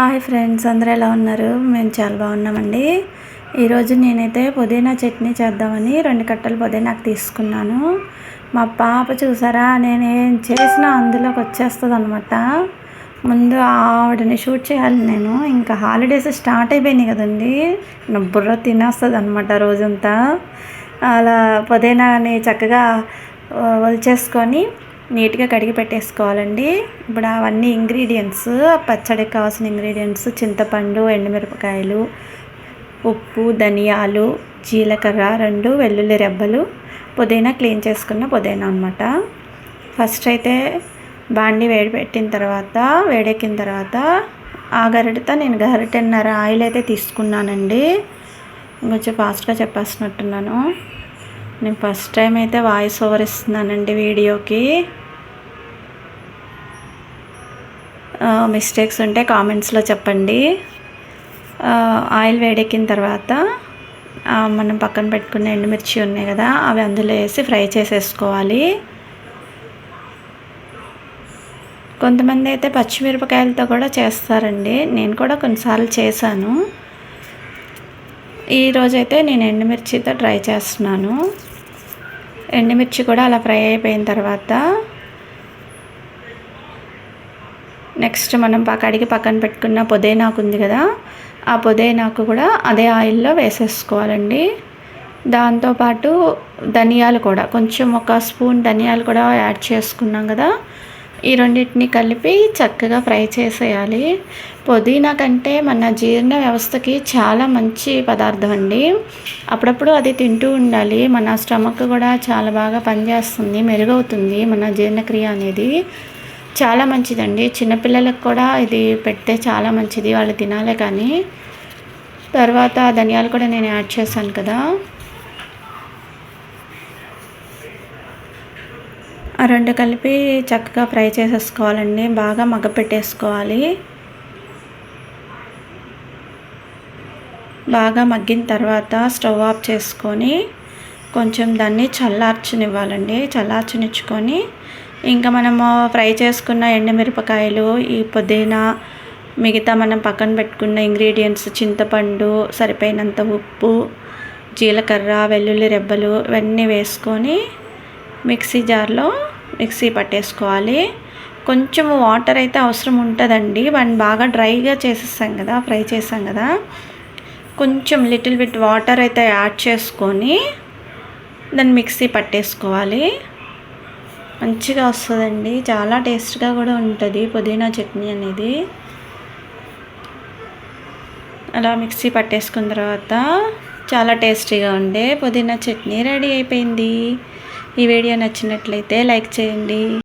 Hi friends అందరూ ఎలా ఉన్నారు? మేము చాలా బాగున్నామండి. ఈరోజు నేనైతే పుదీనా చట్నీ చేద్దామని రెండు కట్టలు పుదీనాకు తీసుకున్నాను. మా పాప చూసారా నేనేం చేసినా అందులోకి వచ్చేస్తుంది అనమాట ముందు ఆవిడని షూట్ చేయాలి నేను. ఇంకా హాలిడేస్ స్టార్ట్ అయిపోయినాయి కదండి. నా బుర్ర తినేస్తుంది అనమాట రోజంతా. అలా పుదీనాని చక్కగా వలిచేసుకొని నీట్గా కడిగి పెట్టేసుకోవాలండి. ఇప్పుడు అవన్నీ ఇంగ్రీడియంట్స్ పచ్చడికి కావాల్సిన ఇంగ్రీడియంట్స్ చింతపండు ఎండుమిరపకాయలు ఉప్పు ధనియాలు జీలకర్ర రెండు వెల్లుల్లి రెబ్బలు పుదీనా క్లీన్ చేసుకున్న పుదీనా అనమాట ఫస్ట్ అయితే బాండి వేడి పెట్టిన తర్వాత వేడెక్కిన తర్వాత ఆ గరిటతో నేను గరిటెన్నర ఆయిల్ అయితే తీసుకున్నానండి. కొంచెం ఫాస్ట్గా చెప్పేస్తున్నట్టున్నాను. నేను ఫస్ట్ టైం అయితే వాయిస్ ఓవర్ ఇస్తున్నానండి వీడియోకి. మిస్టేక్స్ ఉంటే కామెంట్స్లో చెప్పండి. ఆయిల్ వేడెక్కిన తర్వాత మనం పక్కన పెట్టుకున్న ఎండుమిర్చి ఉన్నాయి కదా అవి అందులో వేసి ఫ్రై చేసేసుకోవాలి. కొంతమంది అయితే పచ్చిమిరపకాయలతో కూడా చేస్తారండి. నేను కూడా కొన్నిసార్లు చేశాను. ఈరోజైతే నేను ఎండుమిర్చితో ట్రై చేస్తున్నాను. ఎండుమిర్చి కూడా అలా ఫ్రై అయిపోయిన తర్వాత నెక్స్ట్ మనం కడిగి పక్కన పెట్టుకున్న పుదీనాకు ఉంది కదా ఆ పుదీనాకు కూడా అదే ఆయిల్లో వేసేసుకోవాలండి. దాంతోపాటు ధనియాలు కూడా కొంచెం ఒక స్పూన్ ధనియాలు కూడా యాడ్ చేసుకున్నాం కదా ఈ రెండింటిని కలిపి చక్కగా ఫ్రై చేసేయాలి. పుదీనా కంటే మన జీర్ణ వ్యవస్థకి చాలా మంచి పదార్థం అండి. అప్పుడప్పుడు అది తింటూ ఉండాలి మన స్టమక్ కూడా చాలా బాగా పనిచేస్తుంది మెరుగవుతుంది మన జీర్ణక్రియ అనేది. చాలా మంచిదండి. చిన్నపిల్లలకు కూడా ఇది పెడితే చాలా మంచిది. వాళ్ళు తినాలే కానీ. తర్వాత ధనియాలు కూడా నేను యాడ్ చేశాను కదా. ఆ రెండు కలిపి చక్కగా ఫ్రై చేసేసుకోవాలండి. బాగా మగ్గ పెట్టేసుకోవాలి. బాగా మగ్గిన తర్వాత స్టవ్ ఆఫ్ చేసుకొని కొంచెం దాన్ని చల్లార్చునివ్వాలండి. చల్లార్చునిచ్చుకొని ఇంకా మనము ఫ్రై చేసుకున్న ఎండుమిరపకాయలు ఈ పుదీనా మిగతా మనం పక్కన పెట్టుకున్న ఇంగ్రీడియంట్స్ చింతపండు సరిపోయినంత ఉప్పు జీలకర్ర వెల్లుల్లి రెబ్బలు ఇవన్నీ వేసుకొని మిక్సీ జార్లో మిక్సీ పట్టేసుకోవాలి. కొంచెం వాటర్ అయితే అవసరం ఉంటుందండి. వాడిని బాగా డ్రైగా చేసేసాం కదా ఫ్రై చేసాం కదా. కొంచెం లిటిల్ బిట్ వాటర్ అయితే యాడ్ చేసుకొని దాన్ని మిక్సీ పట్టేసుకోవాలి. మంచిగా వస్తుందండి. చాలా టేస్ట్గా కూడా ఉంటుంది పుదీనా చట్నీ అనేది. అలా మిక్సీ పట్టేసుకున్న తర్వాత చాలా టేస్టీగా ఉండే పుదీనా చట్నీ రెడీ అయిపోయింది. ఈ వీడియో నచ్చినట్లయితే లైక్ చేయండి.